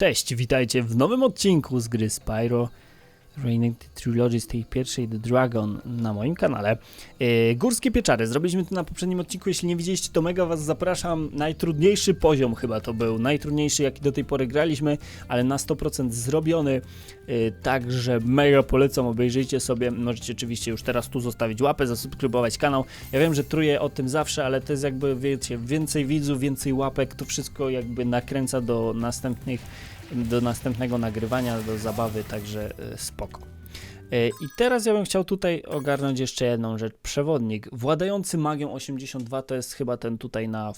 Cześć, witajcie w nowym odcinku z gry Spyro Reignited Trilogy z tej pierwszej The Dragon na moim kanale. E, górskie pieczary, zrobiliśmy to na poprzednim odcinku, jeśli nie widzieliście to mega was zapraszam. Najtrudniejszy poziom chyba to był, najtrudniejszy jaki do tej pory graliśmy, ale na 100% zrobiony, e, także mega polecam, obejrzyjcie sobie, możecie oczywiście już teraz tu zostawić łapę, zasubskrybować kanał. Ja wiem, że truję o tym zawsze, ale to jest jakby, wiecie, więcej widzów, więcej łapek, to wszystko jakby nakręca do następnych do następnego nagrywania, do zabawy, także e, spoko. E, I teraz ja bym chciał tutaj ogarnąć jeszcze jedną rzecz. Przewodnik władający magią 82 to jest chyba ten tutaj na.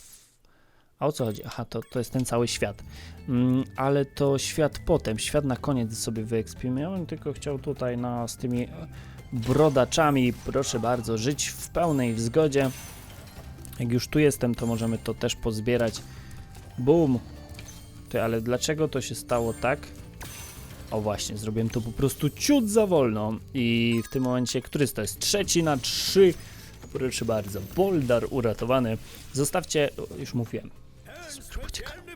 A o co chodzi? Aha, to, to jest ten cały świat. Mm, ale to świat potem, świat na koniec sobie wyekspimy. Ja bym tylko chciał tutaj na, z tymi brodaczami, proszę bardzo, żyć w pełnej zgodzie. Jak już tu jestem, to możemy to też pozbierać. Boom! Ty, ale dlaczego to się stało tak? O właśnie, zrobiłem to po prostu ciut za wolno i w tym momencie, który to jest? Trzeci na trzy. Proszę bardzo, Boldar uratowany. Zostawcie, już mówiłem.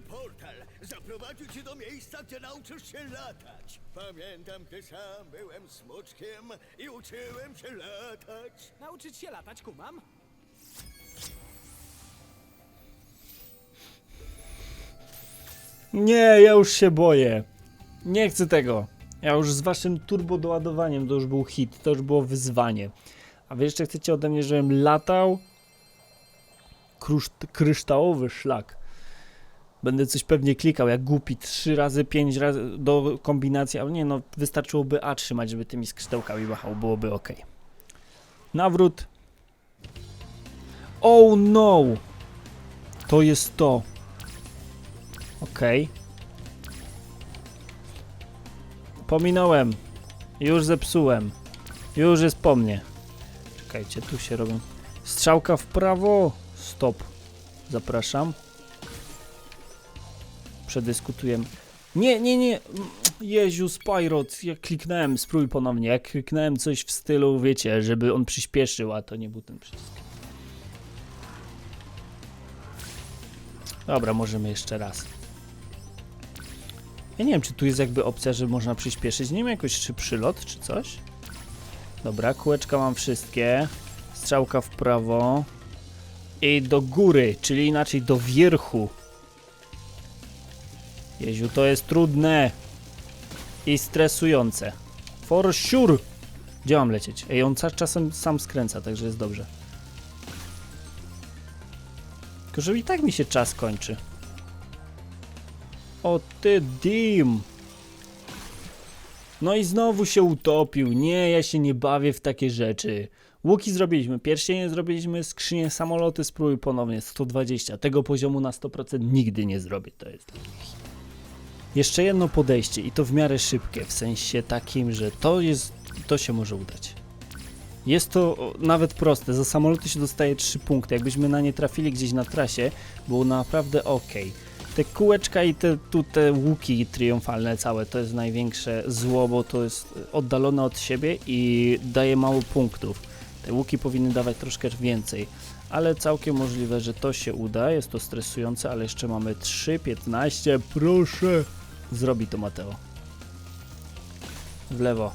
Portal zaprowadzi cię do miejsca, gdzie nauczysz się latać. Pamiętam, gdy sam byłem smoczkiem i uczyłem się latać. Nauczyć się latać, kumam? Nie, ja już się boję. Nie chcę tego. Ja już z waszym turbo doładowaniem to już był hit, to już było wyzwanie. A wy jeszcze chcecie ode mnie, żebym latał? Kruszt, kryształowy szlak. Będę coś pewnie klikał jak głupi, trzy razy, pięć razy do kombinacji, ale nie no, wystarczyłoby A trzymać, żeby tymi skrzydełkami machał, byłoby ok. Nawrót. Oh no! To jest to. Okej. Pominąłem. Już zepsułem. Już jest po mnie. Czekajcie, tu się robią. Strzałka w prawo. Stop. Zapraszam. Przedyskutujemy. Nie, nie, nie. Jeziu, Spyrot. Ja kliknąłem, spróbuj ponownie. Jak kliknąłem coś w stylu, wiecie, żeby on przyspieszył, a to nie był ten przycisk. Dobra, możemy jeszcze raz. Ja nie wiem, czy tu jest jakby opcja, że można przyspieszyć. Nie wiem, jakoś szybszy lot czy coś? Dobra, kółeczka mam wszystkie. Strzałka w prawo. I do góry, czyli inaczej do wierchu. Jeziu, to jest trudne. I stresujące. For sure. Gdzie mam lecieć? Ej, on czasem sam skręca, także jest dobrze. Tylko, że i tak mi się czas kończy. O ty dim! No i znowu się utopił. Nie, ja się nie bawię w takie rzeczy. Łuki zrobiliśmy, pierścienie zrobiliśmy, skrzynię, samoloty spróbuj ponownie, 120. Tego poziomu na 100% nigdy nie zrobię, to jest. Jeszcze jedno podejście i to w miarę szybkie, w sensie takim, że to jest, to się może udać. Jest to nawet proste, za samoloty się dostaje 3 punkty, jakbyśmy na nie trafili gdzieś na trasie, było naprawdę ok. Te kółeczka i te, tu te łuki triumfalne całe to jest największe zło, bo to jest oddalone od siebie i daje mało punktów. Te łuki powinny dawać troszkę więcej, ale całkiem możliwe, że to się uda. Jest to stresujące, ale jeszcze mamy 3.15. Proszę! Zrobi to Mateo. W lewo.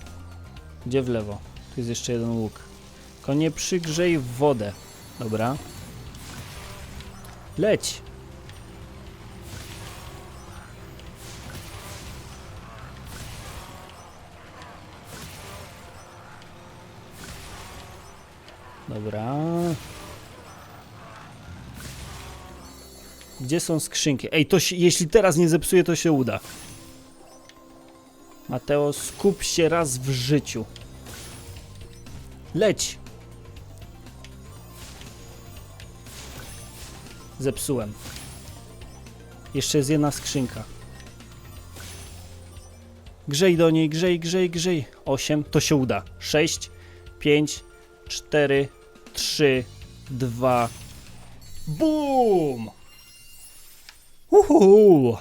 Gdzie w lewo? Tu jest jeszcze jeden łuk. Tylko nie przygrzej w wodę. Dobra. Leć! Dobra. Gdzie są skrzynki? Ej, to się, jeśli teraz nie zepsuję, to się uda. Mateo, skup się raz w życiu. Leć! Zepsułem. Jeszcze jest jedna skrzynka. Grzej do niej, grzej, grzej, grzej. 8, to się uda. 6, 5, 4, 3, 2. BUM! Uhu!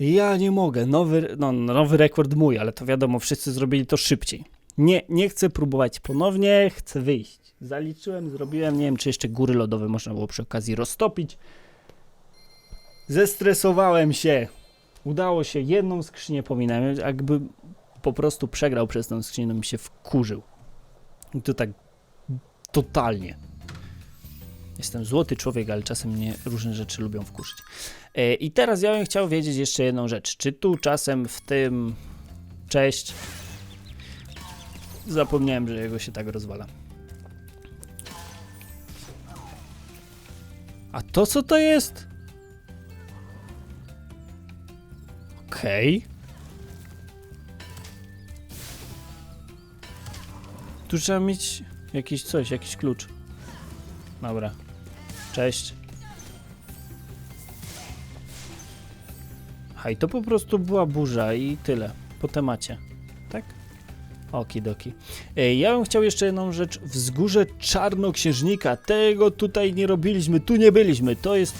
Ja nie mogę. Nowy, no, nowy rekord mój, ale to wiadomo, wszyscy zrobili to szybciej. Nie, nie chcę próbować ponownie, chcę wyjść. Zaliczyłem, zrobiłem, nie wiem, czy jeszcze góry lodowe można było przy okazji roztopić. Zestresowałem się. Udało się, jedną skrzynię pominąłem. Jakby po prostu przegrał przez tę skrzynię, mi się wkurzył. I to tak totalnie. Jestem złoty człowiek, ale czasem mnie różne rzeczy lubią wkurzyć. E, I teraz ja bym chciał wiedzieć jeszcze jedną rzecz. Czy tu czasem w tym... Cześć. Zapomniałem, że jego się tak rozwala. A to co to jest? Okej. Tu trzeba mieć jakiś coś, jakiś klucz. Dobra. Cześć. Hej, to po prostu była burza i tyle. Po temacie. Tak? Okidoki. Ej, ja bym chciał jeszcze jedną rzecz. Wzgórze Czarnoksiężnika. Tego tutaj nie robiliśmy, tu nie byliśmy. To jest...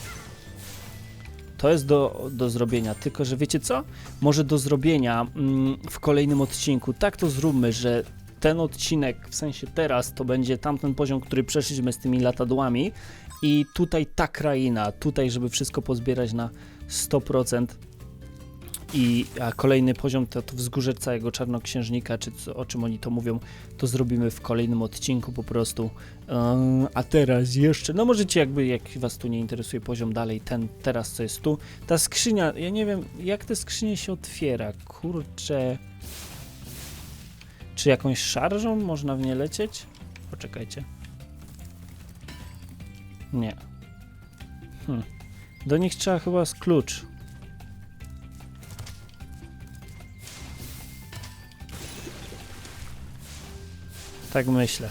To jest do, do zrobienia, tylko że wiecie co? Może do zrobienia mm, w kolejnym odcinku. Tak to zróbmy, że ten odcinek, w sensie teraz, to będzie tamten poziom, który przeszliśmy z tymi latadłami i tutaj ta kraina, tutaj, żeby wszystko pozbierać na 100%. I kolejny poziom to, to wzgórze całego czarnoksiężnika, czy co, o czym oni to mówią, to zrobimy w kolejnym odcinku po prostu. Ym, a teraz jeszcze, no możecie jakby, jak was tu nie interesuje poziom dalej, ten teraz co jest tu. Ta skrzynia, ja nie wiem, jak te skrzynie się otwiera, kurczę. Czy jakąś szarżą można w nie lecieć? Poczekajcie. Nie. Hm. Do nich trzeba chyba z klucz. Tak myślę.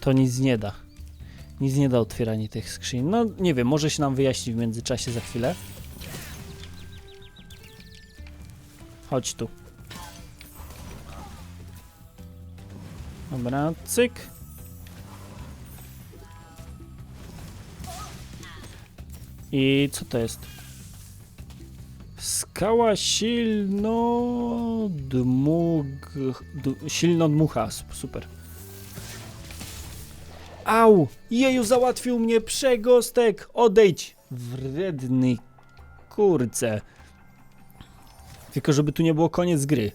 To nic nie da. Nic nie da otwieranie tych skrzyń. No nie wiem, może się nam wyjaśni w międzyczasie za chwilę. Chodź tu. Dobra, cyk. I co to jest? Skała silno dmug... silno dmucha, super. Au! Jeju, załatwił mnie przegostek! Odejdź! Wredny kurce. Tylko żeby tu nie było koniec gry.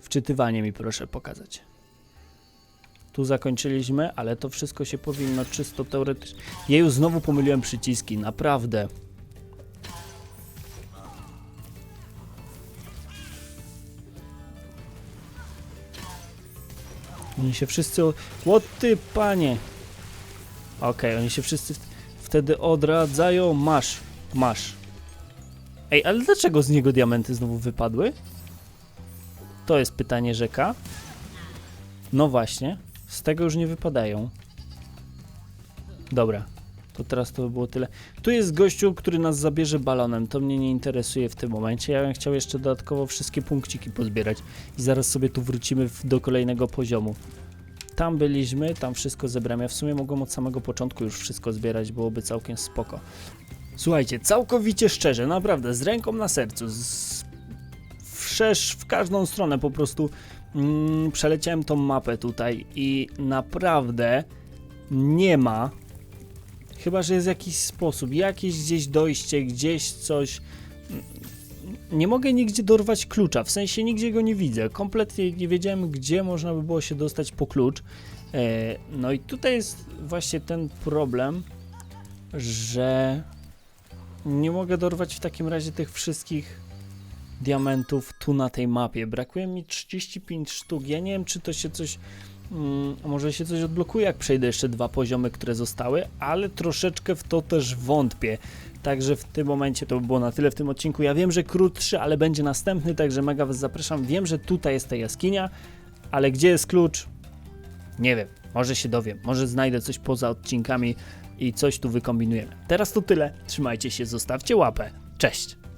Wczytywanie mi proszę pokazać. Tu zakończyliśmy, ale to wszystko się powinno czysto teoretycznie... Jeju, znowu pomyliłem przyciski, naprawdę. Oni się wszyscy... o- ty, panie! Okej, oni się wszyscy wtedy odradzają. Masz, masz. Ej, ale dlaczego z niego diamenty znowu wypadły? To jest pytanie rzeka. No właśnie, z tego już nie wypadają. Dobra, to teraz to by było tyle. Tu jest gościu, który nas zabierze balonem. To mnie nie interesuje w tym momencie. Ja bym chciał jeszcze dodatkowo wszystkie punkciki pozbierać. I zaraz sobie tu wrócimy w, do kolejnego poziomu. Tam byliśmy, tam wszystko zebrałem. Ja w sumie mogłem od samego początku już wszystko zbierać, byłoby całkiem spoko. Słuchajcie, całkowicie szczerze, naprawdę, z ręką na sercu, z... w każdą stronę po prostu mm, przeleciałem tą mapę tutaj i naprawdę nie ma, chyba że jest jakiś sposób, jakieś gdzieś dojście, gdzieś coś. Nie mogę nigdzie dorwać klucza, w sensie nigdzie go nie widzę. Kompletnie nie wiedziałem, gdzie można by było się dostać po klucz. E, no i tutaj jest właśnie ten problem, że nie mogę dorwać w takim razie tych wszystkich diamentów tu na tej mapie. Brakuje mi 35 sztuk. Ja nie wiem, czy to się coś. Mm, może się coś odblokuje, jak przejdę jeszcze dwa poziomy, które zostały, ale troszeczkę w to też wątpię. Także w tym momencie to by było na tyle w tym odcinku. Ja wiem, że krótszy, ale będzie następny, także mega Was zapraszam. Wiem, że tutaj jest ta jaskinia, ale gdzie jest klucz? Nie wiem. Może się dowiem, może znajdę coś poza odcinkami i coś tu wykombinujemy. Teraz to tyle. Trzymajcie się, zostawcie łapę. Cześć!